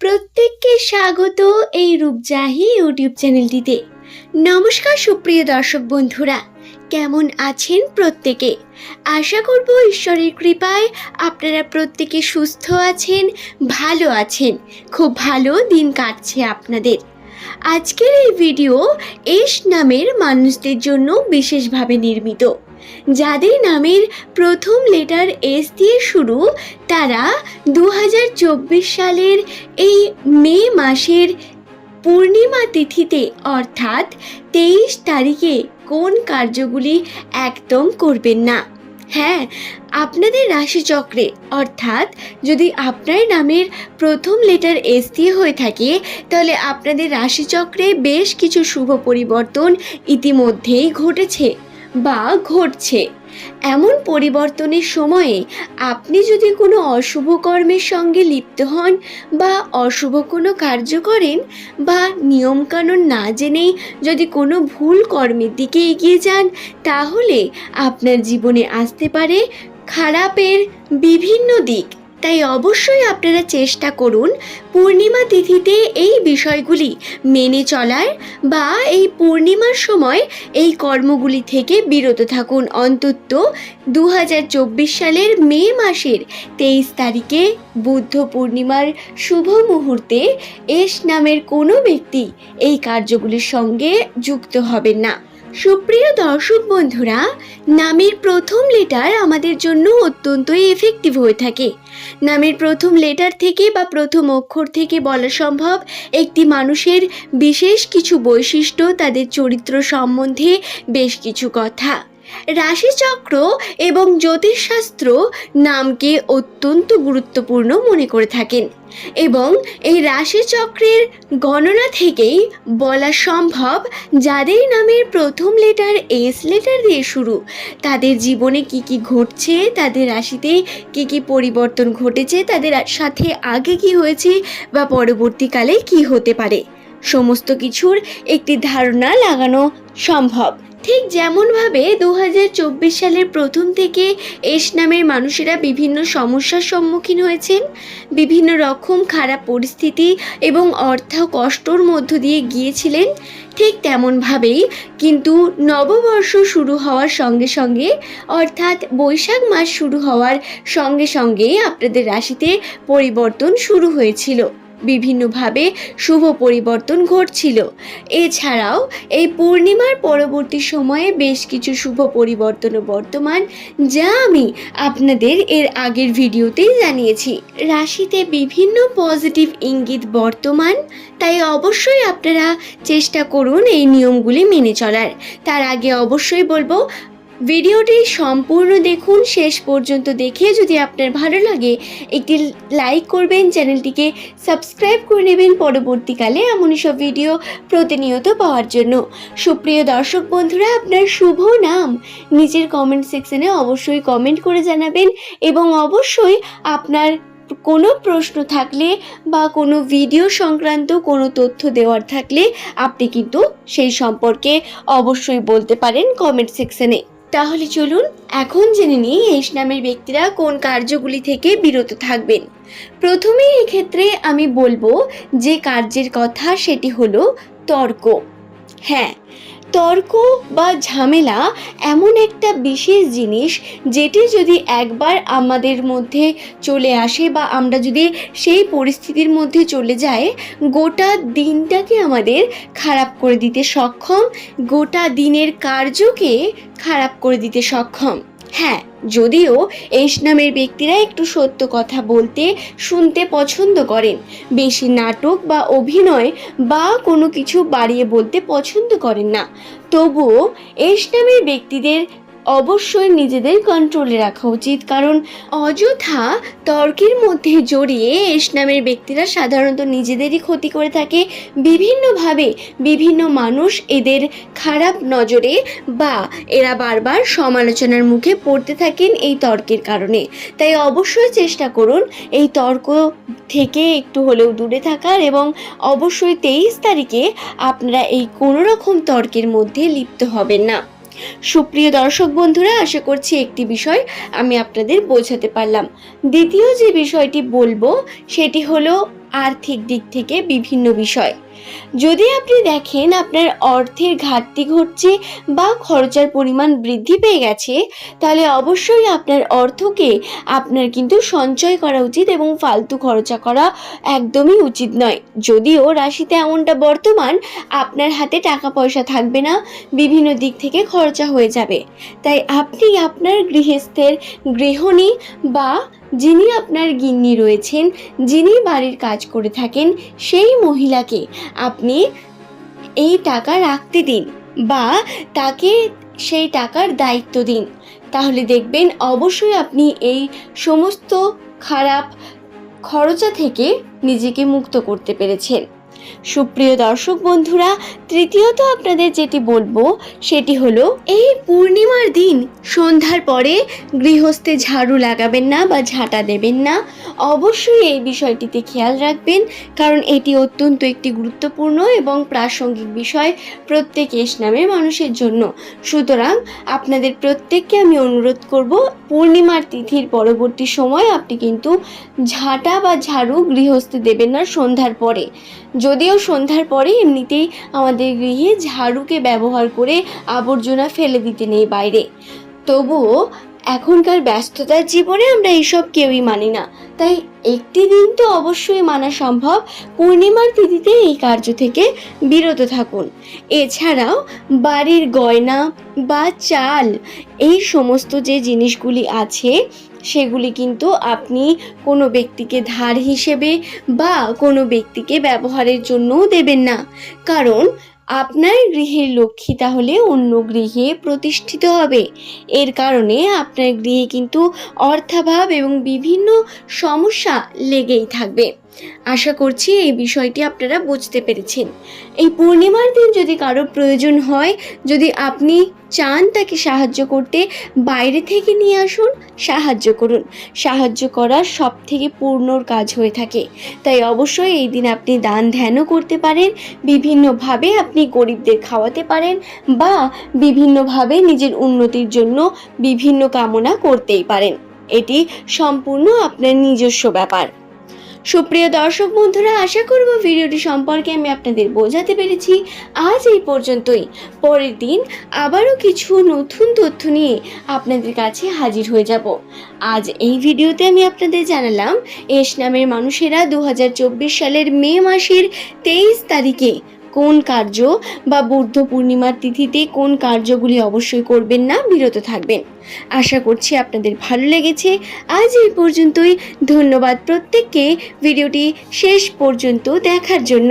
প্রত্যেককে স্বাগত এই রূপজাহি ইউটিউব চ্যানেলটিতে। নমস্কার সুপ্রিয় দর্শক বন্ধুরা, কেমন আছেন প্রত্যেকে? আশা করব ঈশ্বরের কৃপায় আপনারা প্রত্যেকে সুস্থ আছেন, ভালো আছেন, খুব ভালো দিন কাটছে আপনাদের। আজকের এই ভিডিও এস নামের মানুষদের জন্য বিশেষভাবে নির্মিত। যাদের নামের প্রথম লেটার এস দিয়ে শুরু, তারা দু হাজার চব্বিশ সালের এই মে মাসের পূর্ণিমা তিথিতে, অর্থাৎ তেইশ তারিখে কোন কার্যগুলি একদম করবেন না। হ্যাঁ আপনাদের রাশিচক্রে, অর্থাৎ যদি আপনার নামের প্রথম লেটার এস দিয়ে হয়ে থাকে, তাহলে আপনাদের রাশিচক্রে বেশ কিছু শুভ পরিবর্তন ইতিমধ্যেই ঘটেছে। বা ঘটছে। এমন পরিবর্তনের সময়ে আপনি যদি কোনো অশুভ কর্মের সঙ্গে লিপ্ত হন বা অশুভ কোনো কার্য করেন বা নিয়মকানুন না জেনেই যদি কোনো ভুল কর্মের দিকে এগিয়ে যান, তাহলে আপনার জীবনে আসতে পারে খারাপের বিভিন্ন দিক। তাই অবশ্যই আপনারা চেষ্টা করুন পূর্ণিমা তিথিতে এই বিষয়গুলি মেনে চলার বা এই পূর্ণিমার সময় এই কর্মগুলি থেকে বিরত থাকুন। অন্তত দু হাজার চব্বিশ সালের মে মাসের তেইশ তারিখে বুদ্ধ পূর্ণিমার শুভ মুহূর্তে এস নামের কোনো ব্যক্তি এই কার্যগুলির সঙ্গে যুক্ত হবেন না। সুপ্রিয় দর্শক বন্ধুরা, নামের প্রথম লেটার আমাদের জন্য অত্যন্তই এফেক্টিভ হয়ে থাকে। নামের প্রথম লেটার থেকে বা প্রথম অক্ষর থেকে বলা সম্ভব একটি মানুষের বিশেষ কিছু বৈশিষ্ট্য, তাদের চরিত্র সম্বন্ধে বেশ কিছু কথা। রাশিচক্র এবং জ্যোতিষশাস্ত্র নামকে অত্যন্ত গুরুত্বপূর্ণ মনে করে থাকেন এবং এই রাশিচক্রের গণনা থেকেই বলা সম্ভব যাদের নামের প্রথম লেটার এস লেটার দিয়ে শুরু। তাদের জীবনে কি কি ঘটছে, তাদের রাশিতে কি কি পরিবর্তন ঘটেছে, তাদের সাথে আগে কি হয়েছে বা পরবর্তীকালে কি হতে পারে। সমস্ত কিছুর একটি ধারণা লাগানো সম্ভব। ঠিক যেমনভাবে দু হাজার চব্বিশ সালের প্রথম থেকে এস নামের মানুষেরা বিভিন্ন সমস্যার সম্মুখীন হয়েছেন, বিভিন্ন রকম খারাপ পরিস্থিতি এবং অর্থ কষ্টর মধ্য দিয়ে গিয়েছিলেন ঠিক তেমনভাবেই। কিন্তু নববর্ষ শুরু হওয়ার সঙ্গে সঙ্গে, অর্থাৎ বৈশাখ মাস শুরু হওয়ার সঙ্গে সঙ্গে আপনাদের রাশিতে পরিবর্তন শুরু হয়েছিল। বিভিন্নভাবে শুভ পরিবর্তন ঘটছিল। এছাড়াও এই পূর্ণিমার পরবর্তী সময়ে বেশ কিছু শুভ পরিবর্তনও বর্তমান, যা আমি আপনাদের এর আগের ভিডিওতেই জানিয়েছি। রাশিতে বিভিন্ন পজিটিভ ইঙ্গিত বর্তমান, তাই অবশ্যই আপনারা চেষ্টা করুন এই নিয়মগুলি মেনে চলার। তার আগে অবশ্যই বলব ভিডিওটি সম্পূর্ণ দেখুন, শেষ পর্যন্ত দেখে যদি আপনার ভালো লাগে, একটি লাইক করবেন, চ্যানেলটিকে সাবস্ক্রাইব করে নেবেন পরবর্তীকালে এমনই সব ভিডিও প্রতিনিয়ত পাওয়ার জন্য। সুপ্রিয় দর্শক বন্ধুরা, আপনার শুভ নাম নিচের কমেন্ট সেকশনে অবশ্যই কমেন্ট করে জানাবেন এবং অবশ্যই আপনার কোনো প্রশ্ন থাকলে বা কোনো ভিডিও সংক্রান্ত কোনো তথ্য দেওয়ার থাকলে আপনি কিন্তু সেই সম্পর্কে অবশ্যই বলতে পারেন কমেন্ট সেকশনে তাহলে চলুন এখন জেনে নিই এস নামের ব্যক্তিরা কোন কার্যগুলি থেকে বিরত থাকবেন। প্রথমে এক্ষেত্রে আমি বলব যে কার্যের কথা সেটি হলো তর্ক। হ্যাঁ তর্ক বা ঝামেলা এমন একটা বিশেষ জিনিস যেটি যদি একবার আমাদের মধ্যে চলে আসে বা আমরা যদি সেই পরিস্থিতির মধ্যে চলে যায় গোটা দিনটাকে আমাদের খারাপ করে দিতে সক্ষম, গোটা দিনের কার্যকে খারাপ করে দিতে সক্ষম। হ্যাঁ যদিও এস নামের ব্যক্তিরা একটু সত্য কথা বলতে, শুনতে পছন্দ করেন। বেশি নাটক বা অভিনয় বা কোনো কিছু বাড়িয়ে বলতে পছন্দ করেন না। তবুও এস নামের ব্যক্তিদের অবশ্যই নিজেদের কন্ট্রোলে রাখা উচিত। কারণ অযথা তর্কের মধ্যে জড়িয়ে এস নামের ব্যক্তিরা সাধারণত নিজেদেরই ক্ষতি করে থাকে। বিভিন্নভাবে বিভিন্ন মানুষ এদের খারাপ নজরে বা এরা বারবার সমালোচনার মুখে পড়তে থাকেন এই তর্কের কারণে। তাই অবশ্যই চেষ্টা করুন এই তর্ক থেকে একটু হলেও দূরে থাকার এবং অবশ্যই তেইশ তারিখে আপনারা এই কোনো রকম তর্কের মধ্যে লিপ্ত হবেন না। সুপ্রিয় দর্শক বন্ধুরা, আশা করছি একটি বিষয় আমি আপনাদের বোঝাতে পারলাম। দ্বিতীয় যে বিষয়টি বলব, সেটি হলো আর্থিক দিক থেকে বিভিন্ন বিষয়। যদি আপনি দেখেন আপনার অর্থের ঘাটতি ঘটছে বা খরচার পরিমাণ বৃদ্ধি পেয়ে গেছে, তাহলে অবশ্যই আপনার অর্থকে আপনার কিন্তু সঞ্চয় করা উচিত এবং ফালতু খরচা করা একদমই উচিত নয়। যদিও রাশিতে এমনটা বর্তমান, আপনার হাতে টাকা পয়সা থাকবে না, বিভিন্ন দিক থেকে খরচা হয়ে যাবে। তাই আপনি আপনার গৃহস্থের গৃহণী বা যিনি আপনার গিন্নি রয়েছেন, যিনি বাড়ির কাজ করে থাকেন, সেই মহিলাকে আপনি এই টাকা রাখতে দিন বা তাকে সেই টাকার দায়িত্ব দিন। তাহলে দেখবেন অবশ্যই আপনি এই সমস্ত খারাপ খরচা থেকে নিজেকে মুক্ত করতে পেরেছেন। সুপ্রিয় দর্শক বন্ধুরা, তৃতীয়ত আপনাদের যেটি বলব, সেটি হলো, এই পূর্ণিমার দিন, সন্ধ্যার পরে গৃহস্থে ঝাড়ু লাগাবেন না বা ঝাঁটা দেবেন না। অবশ্যই এই বিষয়টিতে খেয়াল রাখবেন, কারণ এটি অত্যন্ত একটি গুরুত্বপূর্ণ এবং প্রাসঙ্গিক বিষয় প্রত্যেক এস নামের মানুষের জন্য। সুতরাং, আপনাদের প্রত্যেককে আমি অনুরোধ করব, পূর্ণিমার তিথির পরবর্তী সময় আপনি কিন্তু ঝাঁটা বা ঝাড়ু গৃহস্থে দেবেন না সন্ধ্যার পরে। যদিও সন্ধ্যার পরে এমনিতেই আমাদের গৃহে ঝাড়ুকে ব্যবহার করে আবর্জনা ফেলে দিতে নেই বাইরে। তবুও এখনকার ব্যস্ততার জীবনে আমরা এইসব কেউই মানি না। তাই একটি দিন তো অবশ্যই মানা সম্ভব পূর্ণিমার তিথিতে এই কার্য থেকে বিরত থাকুন। এছাড়াও বাড়ির গয়না বা চাল এই সমস্ত যে জিনিসগুলি আছে সেগুলি কিন্তু আপনি কোনো ব্যক্তিকে ধার হিসেবে বা কোনো ব্যক্তিকে ব্যবহারের জন্যও দেবেন না। কারণ আপনার গৃহের লক্ষ্মী তাহলে অন্য গৃহে প্রতিষ্ঠিত হবে। এর কারণে আপনার গৃহে কিন্তু অর্থাভাব এবং বিভিন্ন সমস্যা লেগেই থাকবে। আশা করছি এই বিষয়টি আপনারা বুঝতে পেরেছেন। এই পূর্ণিমার দিন যদি কারোর প্রয়োজন হয়, যদি আপনি চান তাকে সাহায্য করতে, বাইরে থেকে নিয়ে আসুন, সাহায্য করুন। সাহায্য করার সব থেকে পূর্ণর কাজ হয়ে থাকে। তাই অবশ্যই এই দিন আপনি দান ধ্যানও করতে পারেন, বিভিন্নভাবে আপনি গরিবদের খাওয়াতে পারেন বা বিভিন্নভাবে নিজের উন্নতির জন্য বিভিন্ন কামনা করতেই পারেন। এটি সম্পূর্ণ আপনার নিজস্ব ব্যাপার। সুপ্রিয় দর্শক বন্ধুরা, আশা করব ভিডিওটি সম্পর্কে আমি আপনাদের বোঝাতে পেরেছি। আজ এই পর্যন্তই। পরের দিন আবারও কিছু নতুন তথ্য নিয়ে আপনাদের কাছে হাজির হয়ে যাব। আজ এই ভিডিওতে আমি আপনাদের জানালাম, এস নামের মানুষেরা দু হাজার চব্বিশ সালের মে মাসের তেইশ তারিখে কোন কার্য বা বুদ্ধ পূর্ণিমার তিথিতে কোন কার্যগুলি অবশ্যই করবেন না, বিরত থাকবেন। আশা করছি আপনাদের ভালো লেগেছে। আজ এই পর্যন্তই। ধন্যবাদ প্রত্যেককে। ভিডিওটি শেষ পর্যন্ত দেখার জন্য।